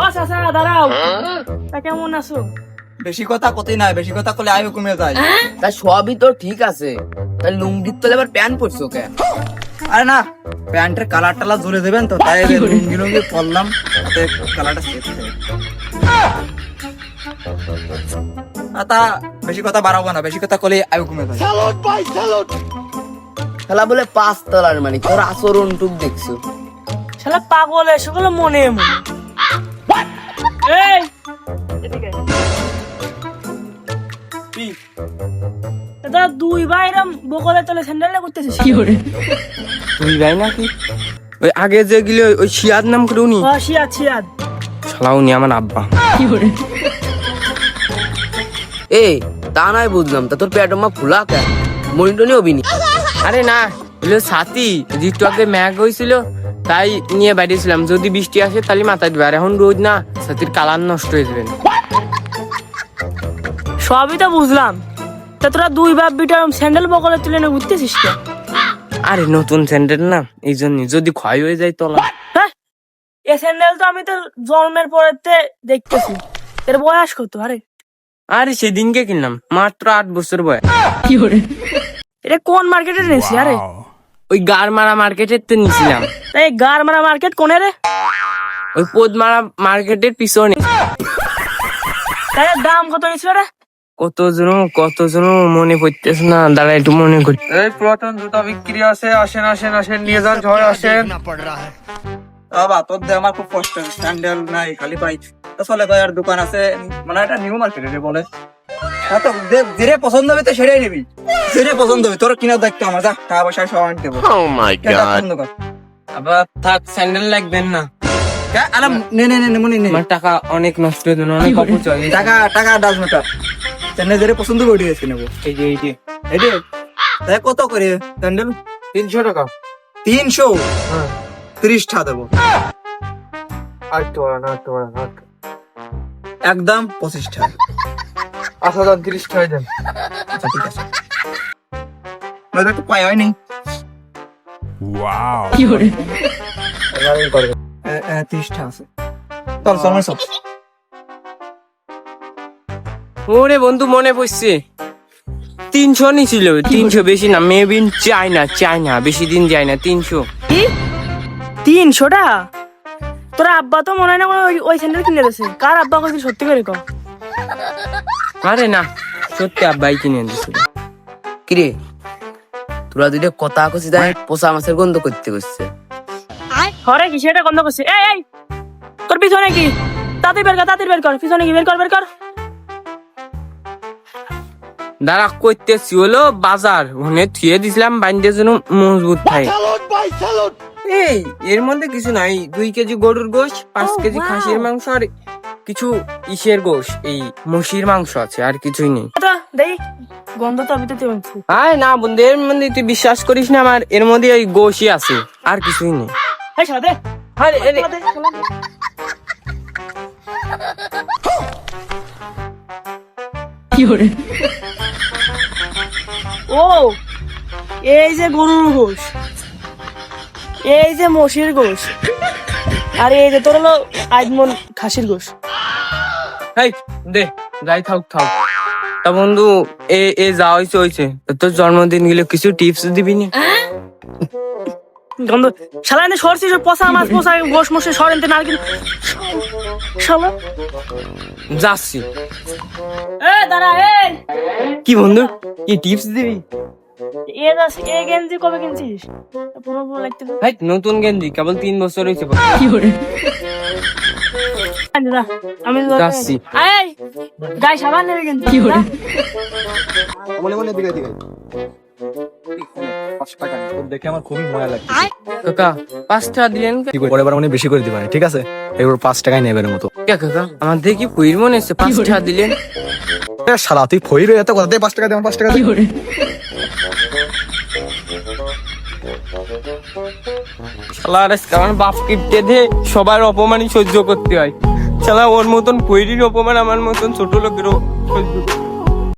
ও চাচা দাঁড়াও। তা কেমন আছো? বেশি কথা কতই নাই বেশি কথা করলে আয়ু কমে যায়। তা সবই তো ঠিক আছে। তা লুঙ্গির তলে আবার প্যান্ট পরছো কে আরে না প্যান্টের কালার টালা জুড়ে দেবেন তো তাই লুঙ্গি লুঙ্গি পরলাম তাতে কালারটা সেট তা বেশি কথা বাড়াবো না বেশি কথা করলে আয়ু কমে যায়। খেলা বলে পাঁচ তলার মানে তোর আচরণ টুক দেখছ? শালা পাগল এসেগুলো মনে মনে। এই এদিকে আয়। কি? দাদা দুই ভাইরাম বকলে তলে স্যান্ডেল করতেছিস কি করে? তুই ভাই নাকি? ওই আগে যে গিলে ওই শিয়াদ নাম করে উনি? শিয়াদ শিয়াদ। শালা উনি আমার আব্বা। এই তা নয় বুঝলাম। তা তোর পেট মা ফুলা কে? মনিটনি অবিনি আরে না এগুলো সাথী যেটু আগে ম্যাগ হয়েছিল তাই নিয়ে বাইরেছিলাম। যদি বৃষ্টি আসে তাহলে মাথায় দিবে। আর এখন রোদ না সাথীর কালার নষ্ট হয়ে যাবে। সবই তো বুঝলাম। তা তোরা দুই বাপ বিটা স্যান্ডেল বকলে তুলে না ঘুরতেছিস কে আরে নতুন স্যান্ডেল না এই জন্য। যদি ক্ষয় হয়ে যায় তলা। হ্যাঁ? এ স্যান্ডেল তো আমি তো জন্মের পরেতে দেখতেছি। এর বয়স কত? আরে। আরে সেদিনকে কিনলাম মাত্র আট বছর বয়স। এটা কোন মার্কেটে নিয়েছি আরে। ওই গারমারা মার্কেটের তো নিছিলাম। এই গারমারা মার্কেট কোনে রে? ওই পোদমারা মার্কেটের পিছনে। তাই দাম কত নিছিল রে? কত জন কত জন মনে পড়তেছে না দাঁড়া একটু মনে করি। এই পুরাতন জুতা বিক্রি আছে আসেন আসেন আসেন নিয়ে যান সবাই আসেন। বাবা তোর দিয়ে আমার খুব কষ্ট স্যান্ডেল নাই খালি পাই তো চলে কয় আর দোকান আছে মানে এটা নিউ মার্কেটে রে বলে। হ্যাঁ তো যে- পছন্দ হবে তো সেটাই নিবি। যেটা পছন্দ হবে তোর কিনা দেখতে আমার যা টাকা পয়সা সব আনতে দেবো এটা পছন্দ কর। আবার থাক স্যান্ডেল লাগবেন না। আরে নে নে নে নে মনে নে। টাকা অনেক নষ্ট হয়ে যাবে অনেক অপচয় টাকা টাকা ডাজ মেটার স্যান্ডেল যেটা পছন্দ হবে ওইটাই নেব। এই যে এই যে। এই রে তাই কত করে স্যান্ডেল তিনশো টাকা। তিনশো? ত্রিশটা দেবো। আর একটু বাড়ান আর একটু বাড়ান আর একটু। একদম পঁচিশটা আচ্ছা তিরিশ টাকা দেন। আচ্ছা ঠিক আছে। নয়তো একটু পাই হয়নি এ- এ, তিরিশটা আছে চল চল সব ওরে বন্ধু মনে পড়ছে। তিনশো নিছিল। তিনশো বেশি না মেবি চাই না চাই না বেশি দিন যায় না তিনশো। কি? তিনশো টাকা তোর আব্বা তো মনে হয় না ওই ওই স্যান্ডেল কিনে দিয়েছে কার আব্বা কইছি সত্যি করে কও? আরে না সত্যি আব্বাই কিনে দিছিল কিরে? তোরা দুইটা কথা কছি তাই পোষা মাছের গন্ধ করতে করছে হরে কি সেটা গন্ধ করছে? এই এই তোর পিছনে কি? তাড়াতাড়ি বের কর তাড়াতাড়ি বের কর পিছনে কি বের কর বের কর। দাঁড়া করতেছি হলো বাজার। ওখানে থুয়ে দিছিলাম বাইন্ডের জন্য মজবুত থাকে এই এর মধ্যে কিছু নাই। দুই কেজি গরুর গোশ পাঁচ কেজি খাসির মাংস আর কিছু ইসের গোশ। এই মসির মাংস আছে আর কিছুই নেই। তো দেই গন্ধ তো আমি তো তেমন আয় না বন্ধু এর মধ্যে তুই বিশ্বাস করিস না আমার এর মধ্যে ওই গোশই আছে আর কিছুই নেই। আরে দে। ও এই যে গরুর গোশ এই যে মসির গোশ আর এই যে তোর হলো আজমন খাসির গোশ। হেই দে যাই থাক থাক। তা বন্ধু এ এ যা হয়েছে হয়েছে তা তোর জন্মদিন গেলে কিছু টিপস দিবি না? গন্ধ শালা এনে সরছি পচা মাছ পচা গোশ মশে সর এনতে নারকেল শালা। যাচ্ছি। এ দাঁড়া এই কি বন্ধু? কি টিপস দিবি? এ দাস এ গেঞ্জি কবে কিনছিস? পুরো পুরো। লাগতে ভাই নতুন গেঞ্জি কেবল তিন বছর হয়েছে দাদা আমি তো- যাচ্ছি। এই গাই সাবান নেবে কিন্তু কি করে মনে মনে দিকে দিকে। পাঁচ টাকা নেই। তোর দেখে আমার খুবই মজা লাগে কাকা পাঁচ টাকা দিলেন কে? কি করে? পরের বার মানে বেশি করে দিবেন ঠিক আছে? এবার পাঁচ টাকায় নেবেন মতো। কাকা? আমার দেখি পুইর মনে হচ্ছে পাঁচ টাকা দিলেন। এ তুই ফইর এত কথা দিয়ে পাঁচ টাকা দেবেন পাঁচ টাকা দিয়ে শালা আমার বাপ কিপটে দে সবার অপমানই সহ্য করতে হয়। শালা ওর মতন কৈরির অপমান আমার মতন ছোট লোকেরও।